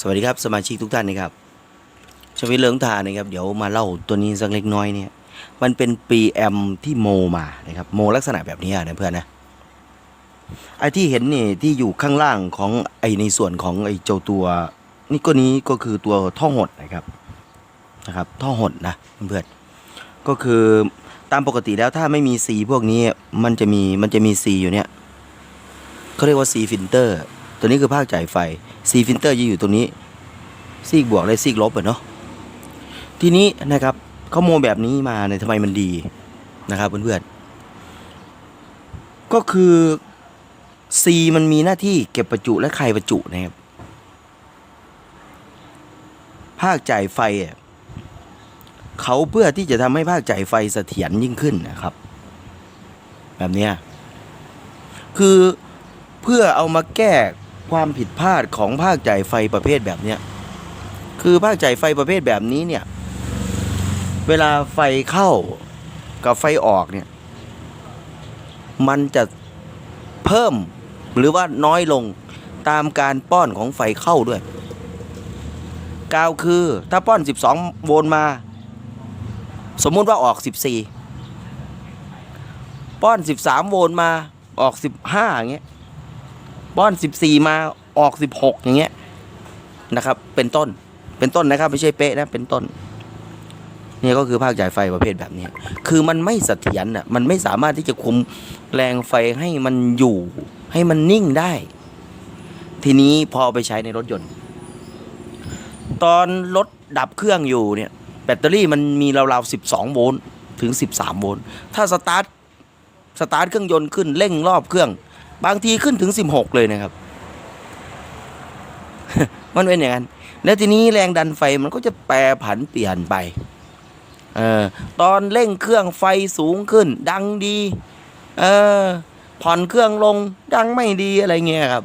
สวัสดีครับสมาชิกทุกท่านนะครับชวิตเลิงทานะครับ เดี๋ยวมาเล่าตัวนี้สักเล็กน้อยเนี่ย มันเป็นปีแอมที่โมมานะครับ โมลักษณะแบบนี้นะเพื่อนนะไอ้ที่เห็นนี่ที่อยู่ข้างล่างของไอ้ในส่วนของไอ้เจ้าตัว นี่ก็นี้ก็คือตัวท่อหดนะครับนะครับ ท่อหดนะเพื่อนก็คือตามปกติแล้วถ้าไม่มีสีพวกนี้มันจะมีมันจะมีสีอยู่เนี่ยเขาเรียกว่าสีฟิลเตอร์ ตัวนี้คือภาคจ่ายไฟ ซีฟิลเตอร์จะอยู่ตรงนี้ ซีกบวกและซีกลบเนาะทีนี้นะครับเขาโมแบบนี้มาเนี่ยทำไมมันดีนะครับเพื่อนๆก็คือ C มันมีหน้าที่เก็บประจุและคายประจุนะครับภาคจ่ายไฟเขาเพื่อที่จะทำให้ภาคจ่ายไฟเสถียรยิ่งขึ้นนะครับ แบบนี้คือเพื่อเอามาแก้ ความผิดพลาดของภาคจ่ายไฟประเภทแบบเนี้ยคือภาคจ่ายไฟประเภทแบบนี้เนี่ย เวลาไฟเข้ากับไฟออกเนี่ย มันจะเพิ่มหรือว่าน้อยลงตามการป้อนของไฟเข้าด้วย กาวคือถ้าป้อน 12 โวลต์มา สมมุติว่าออก 14 ป้อน 13 โวลต์มาออก 15อย่างเงี้ย ป้อน14มาออก16อย่างเงี้ยนะครับ เป็นต้นเป็นต้นนะครับ ไม่ใช่เป๊ะนะเป็นต้นนี่ก็คือภาคจ่ายไฟประเภทแบบนี้ คือมันไม่เสถียรอะ มันไม่สามารถที่จะคุมแรงไฟให้มันอยู่ ให้มันนิ่งได้ ทีนี้พอไปใช้ในรถยนต์ ตอนรถดับเครื่องอยู่เนี่ย แบตเตอรี่มันมีราวๆ 12 โวลต์ถึง 13 โวลต์ ถ้าสตาร์ท สตาร์ทเครื่องยนต์ขึ้นเร่งรอบเครื่อง บางทีขึ้นถึง 16 เลยนะครับ มันเป็นอย่างนั้น แล้วทีนี้แรงดันไฟมันก็จะแปรผันเปลี่ยนไปเออตอนเร่งเครื่องไฟสูงขึ้น ดังดีเออผ่อนเครื่องลงดังไม่ดีอะไรเงี้ยครับ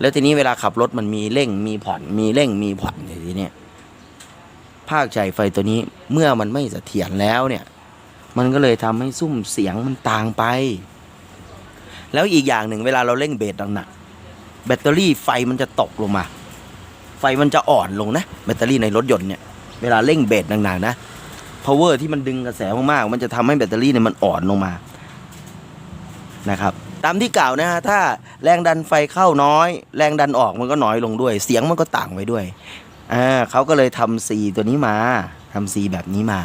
แล้วทีนี้เวลาขับรถมันมีเร่งมีผ่อนมีเร่งมีผ่อนอย่างทีเนี้ยภาคใจไฟตัวนี้เมื่อมันไม่เสถียรแล้วเนี่ย มันก็เลยทำให้ซุ้มเสียงมันต่างไป แล้วอีกอย่างหนึ่งเวลาเราเร่งเบสหนักๆแบตเตอรี่ไฟมันจะตกลงมา ไฟมันจะอ่อนลงนะ แบตเตอรี่ในรถยนต์เนี่ยเวลาเร่งเบสหนักๆนะ power ที่มันดึงกระแสมากๆมันจะทำให้แบตเตอรี่เนี่ยมันอ่อนลงมานะครับตามที่กล่าวนะฮะถ้าแรงดันไฟเข้าน้อย แรงดันออกมันก็น้อยลงด้วย เสียงมันก็ต่างไปด้วยอ่าเขาก็เลยทำซีตัวนี้มาทำซีแบบนี้มา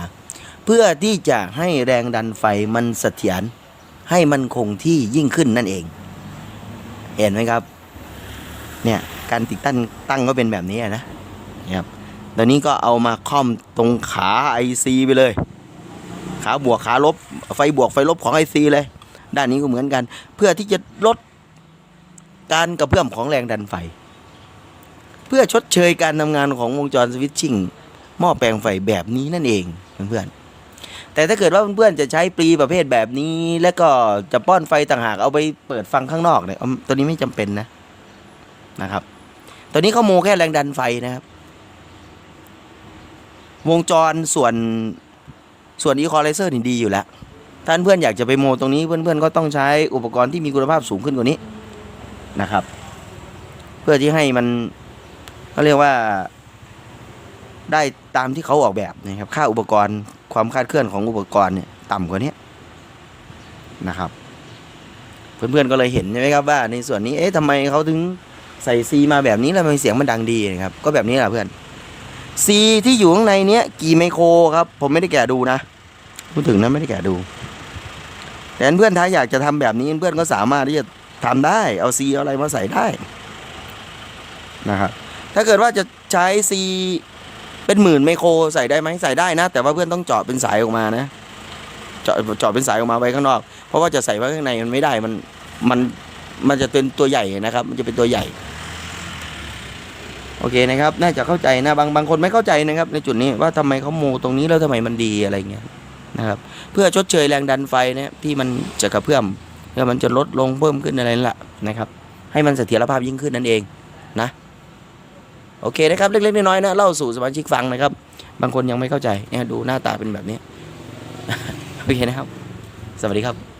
เพื่อที่จะให้แรงดันไฟมันเสถียร ให้มันคงที่ยิ่งขึ้นนั่นเอง เห็นไหมครับ เนี่ยการติดตั้งตั้งก็เป็นแบบนี้นะนะครับตอนนี้ก็เอามาค่อมตรงขาไอซีไปเลย ขาบวกขาลบ ไฟบวกไฟลบของไอซีเลย ด้านนี้ก็เหมือนกัน เพื่อที่จะลดการกระเพื่อมของแรงดันไฟ เพื่อชดเชยการทำงานของวงจรสวิตชิ่งหม้อแปลงไฟแบบนี้นั่นเองเพื่อนๆ แต่ถ้าเกิดว่าเพื่อนๆจะใช้ปรีประเภทแบบนี้ แล้วก็จะป้อนไฟต่างหากเอาไปเปิดฟังข้างนอกเนี่ยตัวนี้ไม่จำเป็นนะนะครับ ตัวนี้เขาโมแค่แรงดันไฟนะครับ วงจรส่วนส่วนอีคอไลเซอร์นี่ดีอยู่แล้วท่านเพื่อนอยากจะไปโมตรงนี้เพื่อนๆก็ต้องใช้อุปกรณ์ที่มีคุณภาพสูงขึ้นกว่านี้นะครับ เพื่อที่ให้มันเขาเรียกว่าได้ตามที่เขาออกแบบนะครับ ค่าอุปกรณ์ ความคลาดเคลื่อนของอุปกรณ์เนี่ยต่ำกว่านี้นะครับ เพื่อนๆก็เลยเห็นใช่ไหมครับว่าในส่วนนี้เอ๊ะทำไมเขาถึงใส่ซีมาแบบนี้แล้วทำไมเสียงมันดังดีนะครับก็แบบนี้แหละเพื่อนซีที่อยู่ข้างในเนี้ยกี่ไมโครครับ ผมไม่ได้แกะดูนะพูดถึงนะไม่ได้แกะดู แต่เพื่อนถ้าอยากจะทำแบบนี้เพื่อนก็สามารถที่จะทำได้ เอาซีเอาอะไรมาใส่ได้นะครับถ้าเกิดว่าจะใช้ซี เป็นหมื่นไมโครใส่ได้ไหมใส่ได้นะ แต่ว่าเพื่อนต้องเจาะเป็นสายออกมานะเจาะเจาะเป็นสายออกมาไว้ข้างนอก เพราะว่าจะใส่ไว้ข้างในมันไม่ได้มันมันมันจะเป็นตัวใหญ่นะครับ มันจะเป็นตัวใหญ่โอเคนะครับ น่าจะเข้าใจนะบางบางคนไม่เข้าใจนะครับ ในจุดนี้ว่าทำไมเขาโมตรงนี้แล้วทำไมมันดีอะไรเงี้ยนะครับ เพื่อชดเชยแรงดันไฟนะที่มันจะกระเพื่อมเพื่มันจะลดลงเพิ่มขึ้นอะไรนั่นแหละนะครับ ให้มันเสถียรภาพยิ่งขึ้นนั่นเองนะ โอเคนะครับเล็กๆน้อยๆนะเล่าสู่สมาชิกฟังนะครับ บางคนยังไม่เข้าใจเนี่ยดูหน้าตาเป็นแบบนี้โอเคนะครับ สวัสดีครับ